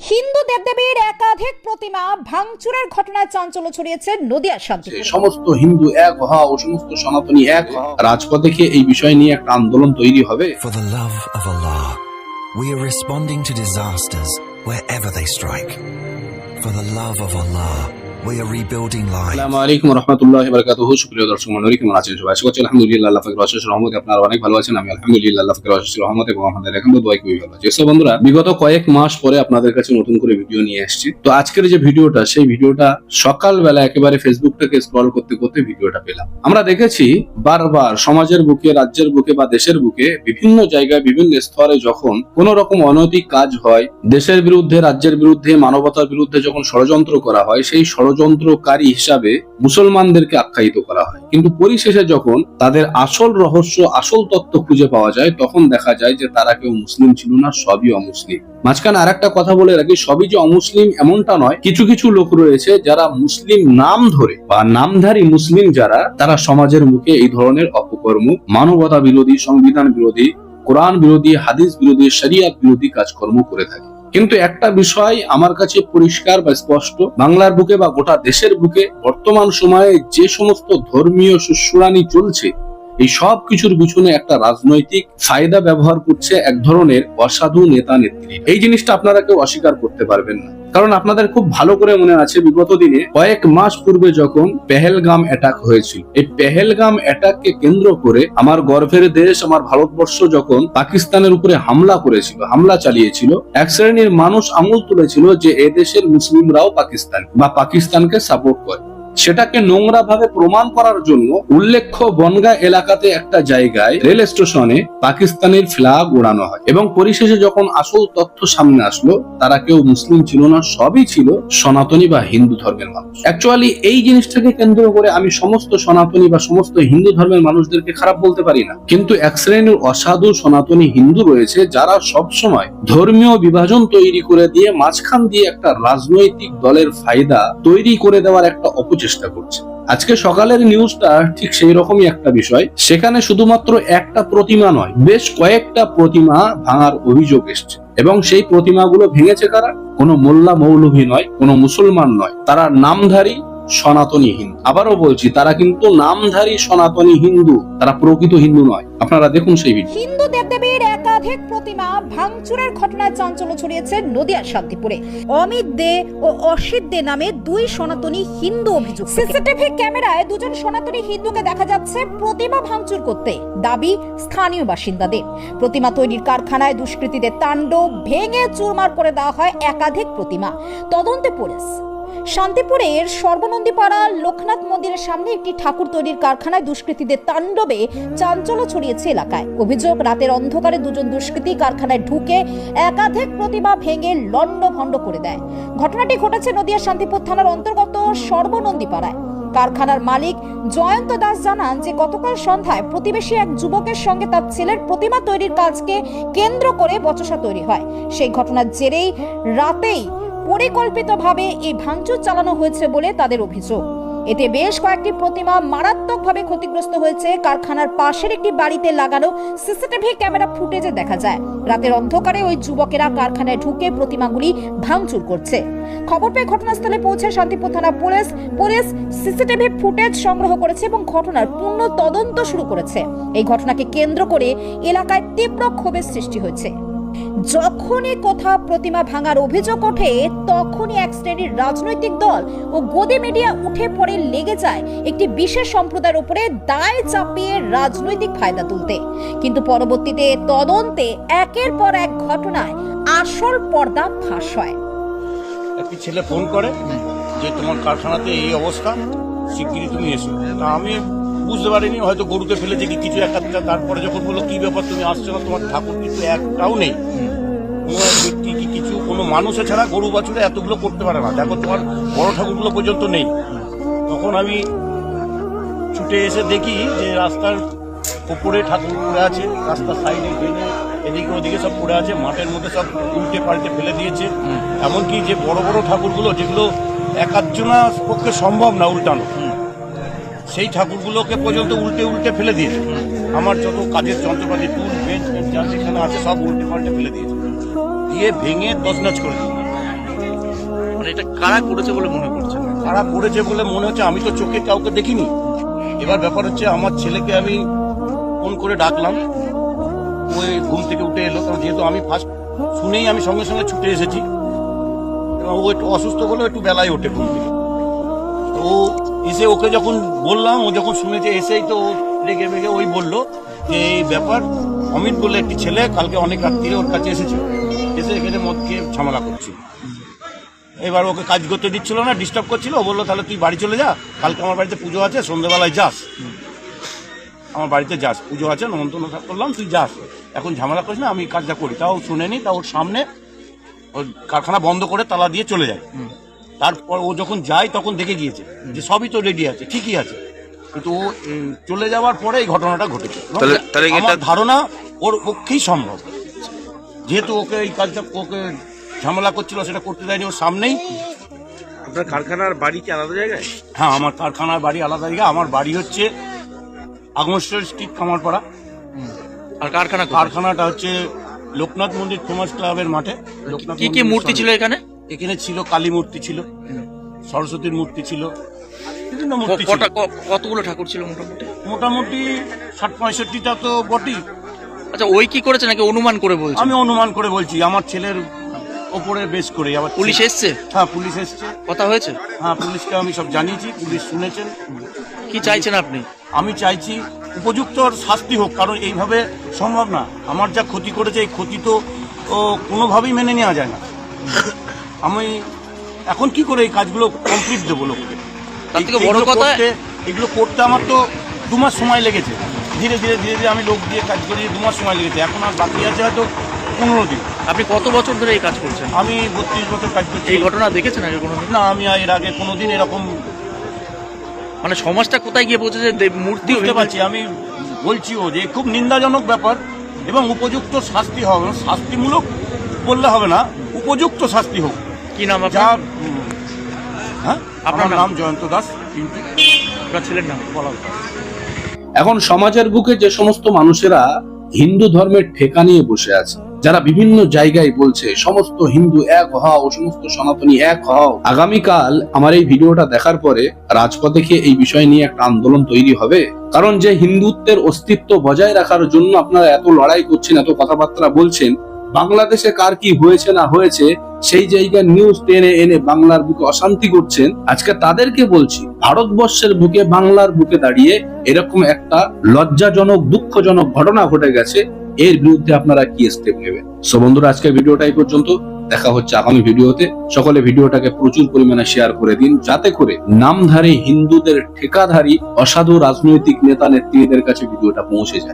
হিন্দু দেবদেবীর একাধিক প্রতিমা ভাঙচুরের ঘটনায় চাঞ্চল্য ছড়িয়েছে নদিয়া শান্তি সমস্ত হিন্দু এক হওয়া ও সমস্ত সনাতনী এক হওয়া রাজপথে কি এই বিষয় নিয়ে একটা আন্দোলন তৈরি হবে For the love of Allah, we are responding to disasters wherever they strike. For the love of Allah, we are rebuilding lives. আসসালামু আলাইকুম রহমতুল্লাহ বারকাতুহ সুপ্রিয় দর্শক মন্ডলী, কেমন আছেন সবাই? আশা করছি আলহামদুলিল্লাহ আল্লাহ অশেষ রহমতে আপনারা অনেক ভালো আছেন। আমি আলহামদুলিল্লাহ আল্লাহ অশেষ রহমত এবং আপনাদের এখন তো দোয়াই খুবই ভালো আছে সো বন্ধুরা, বিগত কয়েক মাস পরে আপনাদের কাছে নতুন করে ভিডিও নিয়ে আসছি। তো আজকের যে ভিডিওটা, সেই ভিডিওটা একেবারে ফেসবুক থেকে স্ক্রল করতে করতে ভিডিওটা পেলাম। আমরা দেখেছি বারবার সমাজের বুকে, রাজ্যের বুকে বা দেশের বুকে বিভিন্ন জায়গায়, বিভিন্ন স্তরে যখন কোন রকম অনৈতিক কাজ হয়, দেশের বিরুদ্ধে, রাজ্যের বিরুদ্ধে, মানবতার বিরুদ্ধে যখন ষড়যন্ত্র করা হয়, সেই ষড়যন্ত্রকারী হিসাবে মুসলমানদেরকে আখ্যায়িত করা হয়। কিন্তু পরিশেষে যখন তাদের আসল রহস্য, আসল তত্ত্ব খুঁজে পাওয়া যায়, তখন দেখা যায় যে তারা কেউ মুসলিম ছিল না, সবই অমুসলিম। মাঝখানে আরেকটা কথা বলে রাখি, সবই যে অমুসলিম এমনটা নয়, কিছু কিছু লোক রয়েছে যারা মুসলিম নাম ধরে বা নামধারী মুসলিম যারা, তারা সমাজের মুখে এই ধরনের অপকর্ম, মানবতা বিরোধী, সংবিধান বিরোধী, কোরআন বিরোধী, হাদিস বিরোধী, শরিয়াত বিরোধী কাজকর্ম করে থাকে। কিন্তু একটা বিষয় আমার কাছে পরিষ্কার বা স্পষ্ট। বাংলার বুকে বা গোটা দেশের বুকে বর্তমান সময়ে যে সমস্ত ধর্মীয় সুশুরানি চলছে, এই সব কিছুর পিছনে একটা রাজনৈতিক ফায়দা ব্যবহার করছে এক ধরনের অসাধু নেতা নেত্রী এই জিনিসটা আপনারা কেউ অস্বীকার করতে পারবেন না। কারণ আপনাদের খুব ভালো করে মনে আছে, বিগত দিনে কয়েক মাস পূর্বে যখন পেহেলগাম অ্যাটাক হয়েছিল, এই পেহেলগাম অ্যাটাককে কেন্দ্র করে আমার গর্ভের দেশ, আমার ভারতবর্ষ যখন পাকিস্তানের উপরে হামলা করেছিল, হামলা চালিয়েছিল, এক শ্রেণির মানুষ আমল তুলেছিল যে এদেশের মুসলিমরাও পাকিস্তান বা পাকিস্তানকে সাপোর্ট করে। সেটাকে নোংরা ভাবে প্রমাণ করার জন্য উল্লেখ্য বনগা এলাকাতে একটা জায়গায় রেল স্টেশনে পাকিস্তানের ফ্ল্যাগ ওড়ানো হয় এবং পরিশেষে যখন আসল তথ্য সামনে আসলো, তারা কেউ মুসলিম ছিল না, সবই ছিল সনাতনী বা হিন্দু ধর্মের মানুষ। অ্যাকচুয়ালি এই জিনিসটাকে কেন্দ্র করে আমি সমস্ত সনাতনী বা সমস্ত হিন্দু ধর্মের মানুষদেরকে খারাপ বলতে পারি না। কিন্তু এক শ্রেণির অসাধু সনাতনী হিন্দু রয়েছে যারা সব সময় ধর্মীয় বিভাজন তৈরি করে দিয়ে মাঝখান দিয়ে একটা রাজনৈতিক দলের ফায়দা তৈরি করে দেওয়ার একটা অপচেষ্টা করছে। আজকে সকালের নিউজটা ঠিক সেই রকমই একটা বিষয়। সেখানে শুধুমাত্র একটা প্রতিমা নয়, বেশ কয়েকটা প্রতিমা ভাঙার অভিযোগ এসছে। এবং সেই প্রতিমাগুলো ভেঙেছে কারা? কোনো মোল্লা মৌলভী নয়, কোনো মুসলমান নয়। তারা নামধারী সনাতনী হিন্দু। আবারও বলছি, তারা কিন্তু নামধারী সনাতনী হিন্দু, তারা প্রকৃত হিন্দু নয়। আপনারা দেখুন সেই ভিডিও। হিন্দু দেবদেবীর একাধিক প্রতিমা ভাঙচুরের ঘটনায় চাঞ্চল্য ছড়িয়েছে নদিয়ার শান্তিপুরে। অমিত দে ও অসিত দে নামে দুই সনাতনী হিন্দু অভিযোগ সিসিটিভি ক্যামেরায় দুজন সনাতনী হিন্দুকে দেখা যাচ্ছে প্রতিমা ভাঙচুর করতে। দাবি স্থানীয় বাসিন্দাদের। প্রতিমা তৈরির কারখানায় দুষ্কৃতীদের তাণ্ডব ভেঙে চুরমার করে দেওয়া হয় একাধিক প্রতিমা। তদন্তে পুলিশ। শান্তিপুরের সর্বনন্দীপাড়া লোকনাথ মন্দিরের সামনে একটি ঠাকুর তৈরির কারখানায় দুষ্কৃতীদের তাণ্ডবে চাঞ্চল্য ছড়িয়েছে এলাকায়। অভিযোগ, রাতের অন্ধকারে দুজন দুষ্কৃতী কারখানায় ঢুকে একাধিক প্রতিমা ভেঙে লন্ড ভন্ড করে দেয়। ঘটনাটি ঘটেছে নদিয়া শান্তিপুর থানার অন্তর্গত সর্বনন্দীপাড়ায়। কারখানার মালিক জয়ন্ত দাস জানান যে, গতকাল সন্ধ্যায় প্রতিবেশী এক যুবকের সঙ্গে তার ছেলের প্রতিমা তৈরির কাজকে কেন্দ্র করে বচসা তৈরি হয়। সেই ঘটনার জেরেই রাতেই পরিকল্পিতভাবে এই ভাঙচুর চালানো হয়েছে বলে তাদের অভিযোগ। এতে বেশ কয়েকটি প্রতিমা মারাত্মকভাবে ক্ষতিগ্রস্ত হয়েছে। কারখানার পাশের একটি বাড়িতে লাগানো সিসিটিভি ক্যামেরা ফুটেজে দেখা যায়। রাতের অন্ধকারে ওই যুবকেরা কারখানায় ঢুকে প্রতিমাগুলি ভাঙচুর করছে। খবর পেয়ে ঘটনাস্থলে পৌঁছে শান্তিপুর থানা পুলিশ পুলিশ সিসিটিভি ফুটেজ সংগ্রহ করেছে এবং ঘটনার পূর্ণ তদন্ত শুরু করেছে। এই ঘটনাকে কেন্দ্র করে এলাকায় তীব্র ক্ষোভের সৃষ্টি হয়েছে। যখনই কোথাও প্রতিমা ভাঙার অভিযোগ ওঠে, তখনই এক শ্রেণির রাজনৈতিক দল ও গদি মিডিয়া উঠে পড়ে লেগে যায় একটি বিশেষ সম্প্রদায়ের উপরে দায় চাপিয়ে রাজনৈতিক ফায়দা তুলতে। কিন্তু পরবর্তীতে তদন্তে একের পর এক ঘটনায় আসল পর্দা ফাঁস হয়। একটি ছেলে ফোন করে যে, তোমার কারখানাতে এই অবস্থা? শিগগিরই তুমি এসো। আমি বুঝতে পারিনি, হয়তো গরুকে ফেলেছে কি কিছু একটা। তারপরে যখন বলল, কি ব্যাপার, তুমি আসছো না? তোমার ঠাকুর কিন্তু একটাও নেই। কোনো কি কিছু? কোনো মানুষে ছাড়া গরু বাছুরে এতগুলো করতে পারে না। দেখো, তোমার বড় ঠাকুরগুলো পর্যন্ত নেই। তখন আমি ছুটে এসে দেখি যে রাস্তার উপরে ঠাকুর পড়ে আছে, রাস্তার সাইডে ড্রেনে এদিকে ওদিকে সব পড়ে আছে, মাঠের মধ্যে সব উল্টে পাল্টে ফেলে দিয়েছে। এমনকি যে বড় বড় ঠাকুরগুলো, যেগুলো একাধজনার পক্ষে সম্ভব না উল্টানো। ঠাকুরগুলোকে পর্যন্ত উল্টে উল্টে ফেলে দিয়েছে। আমার যত কাজের যন্ত্রপাতি টুল বেঞ্চ যা যেখানে আছে সব উল্টে পাল্টে ফেলে দিয়েছে। দিয়ে ভেঙে তছনছ করে দিয়েছে। মানে এটা কারা করেছে বলে মনে করছেন কারা করেছে বলে মনে হচ্ছে আমি তো চোখে কাউকে দেখিনি। এবার ব্যাপার হচ্ছে আমার ছেলেকে আমি ফোন করে ডাকলাম। ওই ঘুম থেকে উঠে এলো কারণ যেহেতু আমি ফার্স্ট শুনেই আমি সঙ্গে সঙ্গে ছুটে এসেছি। এবং ও একটু অসুস্থ বলে একটু বেলায় ওঠে ঘুম থেকে। তো ও এসে ওকে যখন বললাম, ও যখন শুনেছে, এসেই তো রেগে বেগে ওই বলল যে, এই ব্যাপার, অমিত বলে একটি ছেলে কালকে অনেক রাত্রিরে ওর কাছে এসেছিল এসে এখানে মদ খেয়ে ঝামেলা করছিল এবার ওকে কাজ করতে দিচ্ছিল না ডিস্টার্ব করছিল। ও বলল, তাহলে তুই বাড়ি চলে যা। কালকে আমার বাড়িতে পুজো আছে সন্ধ্যেবেলায় যাস। আমার বাড়িতে যাস, পুজো আছে, নমন্তন্ন করলাম তুই যাস। এখন ঝামেলা করিস না, আমি কাজটা করি। তাও শুনেনি তা ওর সামনে ওর কারখানা বন্ধ করে তালা দিয়ে চলে যায়। তারপর ও যখন যায় তখন দেখে গিয়েছে যে সবই তো রেডি আছে ঠিকই আছে। কিন্তু ও চলে যাওয়ার পরে এই ঘটনাটা ঘটেছে। এবং তাহলে- তাহলে এটা- আমার ধারণা ওর পক্ষেই সম্ভব। যেহেতু ওকে এই কাজটা ওকে ঝামেলা করছিল সেটা করতে দেয়নি ওর সামনেই। আপনার কারখানার বাড়ি কি আলাদা জায়গায়? হ্যাঁ আমার কারখানার বাড়ি আলাদা জায়গা। আমার বাড়ি হচ্ছে আগমস্টর স্ট্রিট কামারপাড়া। আর কারখানা কারখানাটা হচ্ছে লোকনাথ মন্দির ফেমাস ক্লাবের মাঠে। লোকনাথ কি কি মূর্তি ছিল এখানে? এখানে ছিল কালী মূর্তি ছিল সরস্বতীর মূর্তি ছিল বিভিন্ন মূর্তি ছিল। কতগুলো ঠাকুর ছিল মোটামুটি? মোটামুটি ষাট পঁয়ষট্টিটা তো বটেই। আচ্ছা ওই কি করেছে নাকি অনুমান করে বলছে? আমি অনুমান করে বলছি আমার ছেলের ওপরে বেশ করে আবার পুলিশ এসছে? হ্যাঁ পুলিশ এসছে। কথা হয়েছে? হ্যাঁ পুলিশকে আমি সব জানিয়েছি পুলিশ শুনেছেন। কি চাইছেন আপনি? আমি চাইছি উপযুক্ত শাস্তি হোক কারণ এইভাবে সম্ভব না। আমার যা ক্ষতি করেছে এই ক্ষতি তো কোনোভাবেই মেনে নেওয়া যায় না। আমি এখন কি করে এই কাজগুলো কমপ্লিট দেবো লোককে? তার থেকে বড় কথা- এগুলো করতে আমার তো দু মাস সময় লেগেছে। ধীরে ধীরে ধীরে ধীরে আমি লোক দিয়ে কাজ করি দু মাস সময় লেগেছে। এখন আর বাকি আছে হয়তো পনেরো দিন। আপনি কত বছর ধরে এই কাজ করছেন? আমি বত্রিশ বছর কাজ করছি। এই ঘটনা দেখেছেন আগে কোনোদিন? না আমি এর আগে কোনো দিন এরকম মানে সমাজটা কোথায় গিয়ে পৌঁছেছে? মূর্তি বুঝতে পারছি আমি বলছিও যে খুব নিন্দাজনক ব্যাপার এবং উপযুক্ত শাস্তি হবে। শাস্তিমূলক বললে হবে না উপযুক্ত শাস্তি হোক। কি নাম যা আপনার হ্যাঁ? আপনার নাম? জয়ন্ত দাস। কিন্তু আপনার ছেলের নাম? বলা উচিত। এখন সমাজের বুকে যে সমস্ত মানুষেরা হিন্দু ধর্মের ঠেকা নিয়ে বসে আছে যারা বিভিন্ন জায়গায় বলছে সমস্ত হিন্দু এক হও সমস্ত সনাতনী এক হও। আগামীকাল আমার এই ভিডিওটা দেখার পরে রাজপথে কি এই বিষয় নিয়ে একটা আন্দোলন তৈরি হবে? কারণ যে হিন্দুত্বের অস্তিত্ব বজায় রাখার জন্য আপনারা এত লড়াই করছেন এত কথাবার্তা বলছেন বাংলাদেশে কার কি হয়েছে না হয়েছে, সেই জায়গায় নিউজ টেনে এনে বাংলার বুকে অশান্তি করছেন। আজকে তাদেরকে বলছি, ভারতবর্ষের বুকে, বাংলার বুকে দাঁড়িয়ে এরকম একটা লজ্জাজনক, দুঃখজনক ঘটনা ঘটে গেছে, এর বিরুদ্ধে আপনারা কি স্টেপ নেবেন? সো বন্ধুরা আজকের ভিডিওটা এই পর্যন্ত। দেখা হচ্ছে আগামী ভিডিওতে। সকলে ভিডিওটাকে প্রচুর পরিমাণে শেয়ার করে দিন, যাতে করে নামধারী হিন্দুদের ঠেকাধারী, অসাধু রাজনৈতিক নেতা নেত্রীদের কাছে ভিডিওটা পৌঁছে যায়।